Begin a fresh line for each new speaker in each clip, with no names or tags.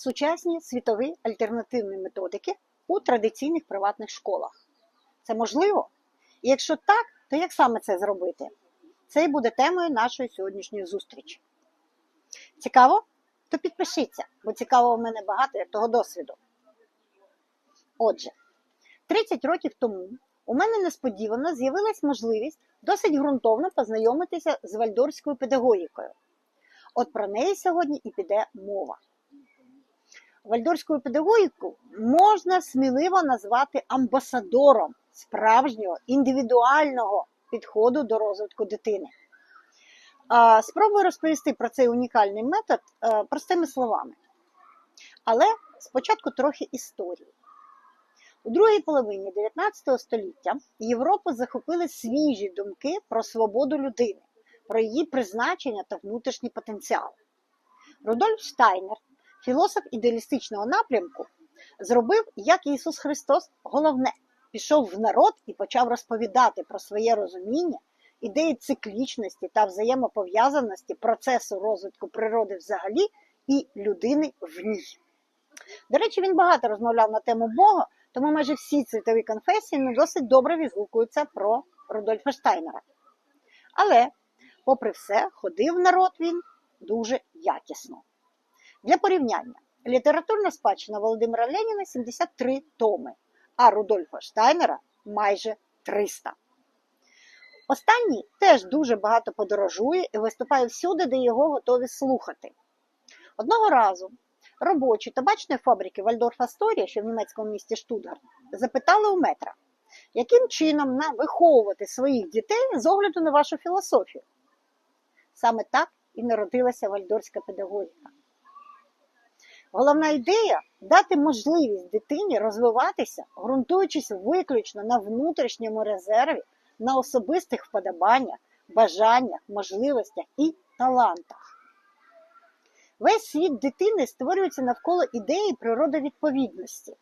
сучасні світові альтернативні методики у традиційних приватних школах. Це можливо? І якщо так, то як саме це зробити? Це і буде темою нашої сьогоднішньої зустрічі. Цікаво? То підпишіться, бо цікаво в мене багато того досвіду. Отже, 30 років тому у мене несподівано з'явилась можливість досить ґрунтовно познайомитися з вальдорською педагогікою. От про неї сьогодні і піде мова. Вальдорську педагогіку можна сміливо назвати амбасадором справжнього індивідуального підходу до розвитку дитини. Спробую розповісти про цей унікальний метод е, простими словами. Але спочатку трохи історії. У другій половині 19 століття Європу захопили свіжі думки про свободу людини, про її призначення та внутрішній потенціал. Рудольф Штайнер, філософ ідеалістичного напрямку, зробив, як Ісус Христос, головне пішов в народ і почав розповідати про своє розуміння, ідеї циклічності та взаємопов'язаності процесу розвитку природи взагалі і людини в ній. До речі, він багато розмовляв на тему Бога, тому майже всі світові конфесії не досить добре відгукуються про Рудольфа Штайнера. Але, попри все, ходив народ він дуже якісно. Для порівняння, літературна спадщина Володимира Леніна 73 томи, а Рудольфа Штайнера майже 300. Останній теж дуже багато подорожує і виступає всюди, де його готові слухати. Одного разу робочі табачної фабрики Вальдорф Асторія, що в німецькому місті Штутгарт, запитали у метра, яким чином нам виховувати своїх дітей з огляду на вашу філософію. Саме так і народилася вальдорська педагогіка. Головна ідея дати можливість дитині розвиватися, ґрунтуючись виключно на внутрішньому резерві, на особистих вподобаннях, бажаннях, можливостях і талантах. Весь світ дитини створюється навколо ідеї природовідповідності.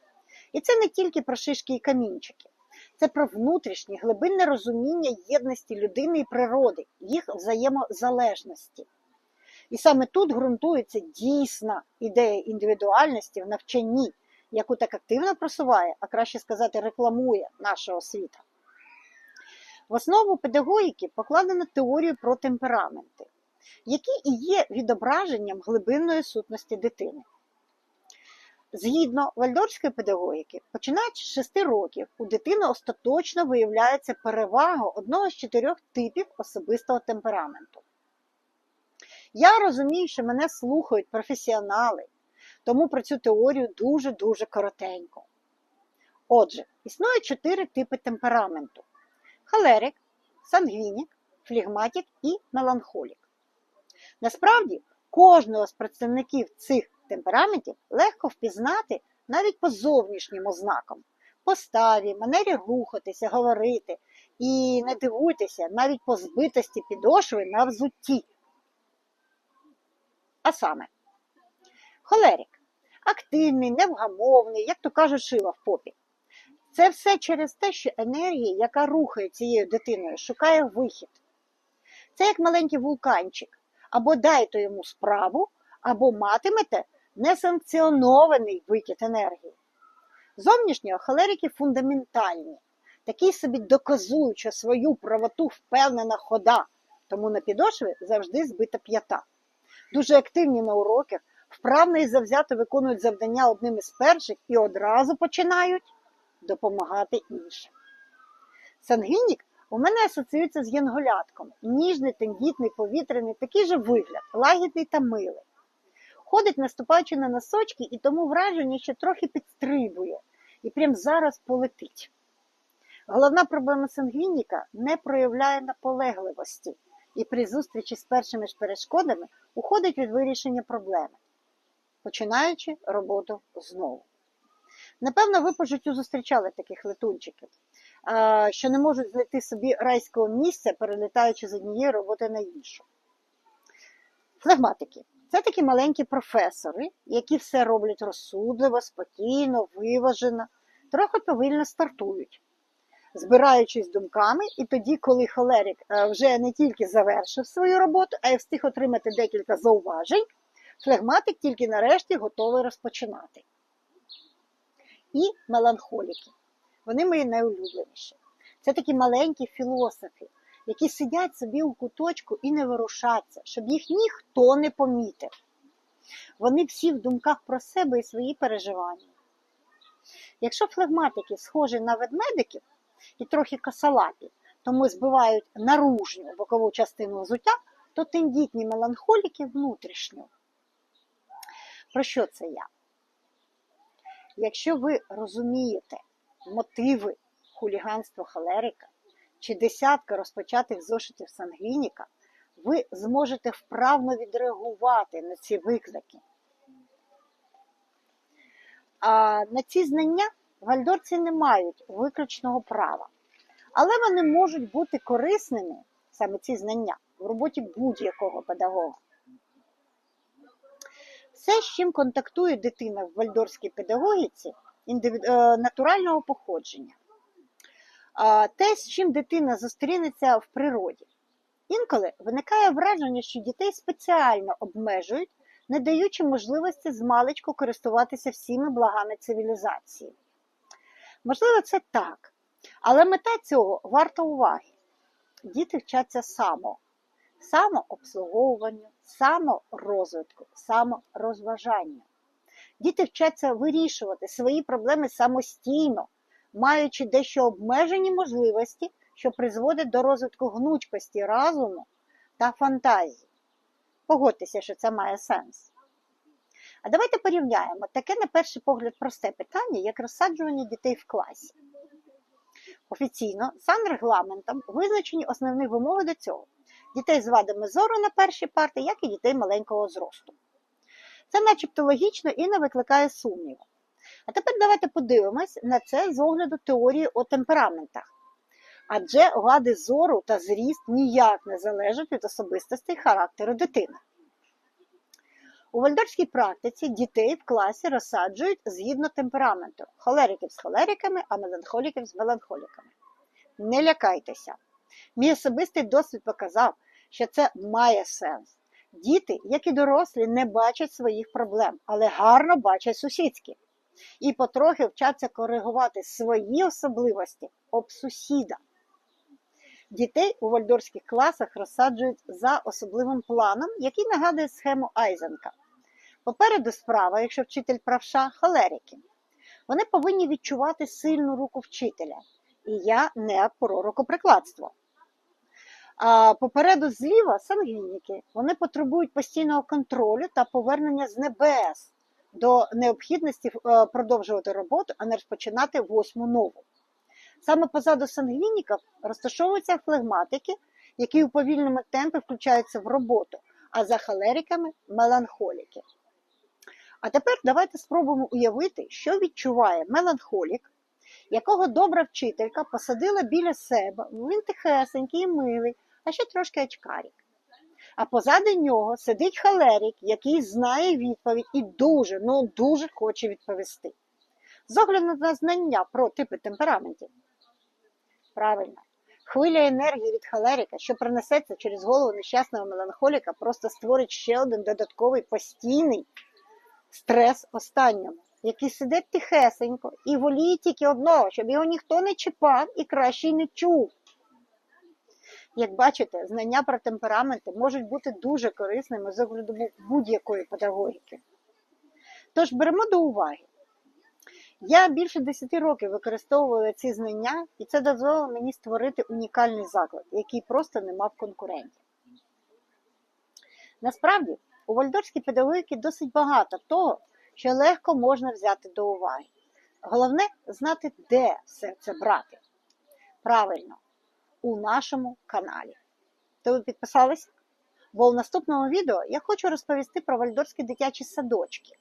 І це не тільки про шишки і камінчики, це про внутрішнє глибинне розуміння єдності людини і природи, їх взаємозалежності. І саме тут ґрунтується дійсна ідея індивідуальності в навчанні, яку так активно просуває, а краще сказати, рекламує наша освіта. В основу педагогіки покладено теорію про темпераменти, які і є відображенням глибинної сутності дитини. Згідно вальдорської педагогіки, починаючи з 6 років, у дитини остаточно виявляється перевага одного з чотирьох типів особистого темпераменту. Я розумію, що мене слухають професіонали, тому про цю теорію дуже-дуже коротенько. Отже, існує чотири типи темпераменту: холерик, сангвінік, флегматик і меланхолік. Насправді, кожного з представників цих темпераментів легко впізнати навіть по зовнішнім ознакам, поставі, манері рухатися, говорити. І не дивуйтеся навіть по збитості підошви на взутті. А саме, холерик активний, невгамовний, як то кажуть, шила в попі. Це все через те, що енергія, яка рухає цією дитиною, шукає вихід. Це як маленький вулканчик. Або дайте йому справу, або матимете несанкціонований викид енергії. Зовнішньо холерики фундаментальні, такі собі доказуючи свою правоту впевнена хода, тому на підошві завжди збита п'ята. Дуже активні на уроках, вправно і завзято виконують завдання одним із перших і одразу починають допомагати іншим. Сангвінік у мене асоціюється з янголятком. Ніжний, тендітний, повітряний, такий же вигляд, лагідний та милий. Ходить, наступаючи на носочки, і тому враження, що трохи підстрибує і прям зараз полетить. Головна проблема сангвініка не проявляє наполегливості і при зустрічі з першими ж перешкодами уходить від вирішення проблеми, починаючи роботу знову. Напевно, ви по життю зустрічали таких летунчиків, що не можуть знайти собі райського місця, перелітаючи з однієї роботи на іншу. Флегматики це такі маленькі професори, які все роблять розсудливо, спокійно, виважено, трохи повільно стартують, збираючись думками, і тоді, коли холерик вже не тільки завершив свою роботу, а й встиг отримати декілька зауважень, Флегматик тільки нарешті готовий розпочинати. І меланхоліки. Вони мої найулюбленіші. Це такі маленькі філософи, які сидять собі у куточку і не вирушаться, щоб їх ніхто не помітив. Вони всі в думках про себе і свої переживання. Якщо флегматики схожі на ведмедиків і трохи косолапі, тому збивають наружню бокову частину взуття, то тендітні меланхоліки внутрішню. Про що це я? Якщо ви розумієте мотиви хуліганства холерика чи десятка розпочатих зошитів сангвініка, ви зможете вправно відреагувати на ці виклики. А на ці знання вальдорці не мають виключного права, але вони можуть бути корисними, саме ці знання, в роботі будь-якого педагога. Все, з чим контактує дитина в вальдорській педагогіці, е, натурального походження. Те, з чим дитина зустрінеться в природі. Інколи виникає враження, що дітей спеціально обмежують, не даючи можливості змалечку користуватися всіми благами цивілізації. Можливо, це так, але мета цього варта уваги. Діти вчаться само, самообслуговуванню, саморозвитку, саморозважанню. Діти вчаться вирішувати свої проблеми самостійно, маючи дещо обмежені можливості, що призводять до розвитку гнучкості разуму та фантазії. Погодьтеся, що це має сенс. А давайте порівняємо таке, на перший погляд, просте питання, як розсаджування дітей в класі. Офіційно, санрегламентом визначені основні вимоги до цього. Дітей з вадами зору на перші парти, як і дітей маленького зросту. Це начебто логічно і не викликає сумніву. А тепер давайте подивимось на це з огляду теорії о темпераментах. Адже вади зору та зріст ніяк не залежать від особистості і характеру дитини. У вальдорській практиці дітей в класі розсаджують згідно темпераменту холериків з холериками, а меланхоліків з меланхоліками. Не лякайтеся. Мій особистий досвід показав, що це має сенс. Діти, як і дорослі, не бачать своїх проблем, але гарно бачать сусідські. І потрохи вчаться коригувати свої особливості об сусіда. Дітей у вальдорських класах розсаджують за особливим планом, який нагадує схему Айзенка. Попереду справа, якщо вчитель правша, холерики. Вони повинні відчувати сильну руку вчителя. І я не про рукоприкладство. А попереду зліва сангвініки. Вони потребують постійного контролю та повернення з небес до необхідності е, продовжувати роботу, а не розпочинати восьму нову. Саме позаду сангвініків розташовуються флегматики, які у повільному темпі включаються в роботу, а за холериками меланхоліки. А тепер давайте спробуємо уявити, що відчуває меланхолік, якого добра вчителька посадила біля себе, він тихесенький і милий, а ще трошки очкарік. А позаду нього сидить холерик, який знає відповідь і дуже, ну дуже хоче відповісти. З огляду на знання про типи темпераментів. Правильно. Хвиля енергії від холерика, що пронесеться через голову нещасного меланхоліка, просто створить ще один додатковий постійний стрес останньому, який сидить тихесенько і воліє тільки одного, щоб його ніхто не чіпав і краще не чув. Як бачите, знання про темпераменти можуть бути дуже корисними з огляду будь-якої педагогіки. Тож беремо до уваги. Я більше 10 років використовувала ці знання, і це дозволило мені створити унікальний заклад, який просто не мав конкурентів. Насправді, у вальдорській педагогіки досить багато того, що легко можна взяти до уваги. Головне знати, де все це брати. Правильно, у нашому каналі. То ви підписалися? Бо в наступному відео я хочу розповісти про вальдорські дитячі садочки,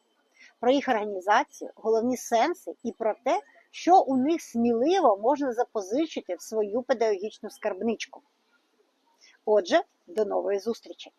про їх організацію, головні сенси і про те, що у них сміливо можна запозичити в свою педагогічну скарбничку. Отже, до нової зустрічі!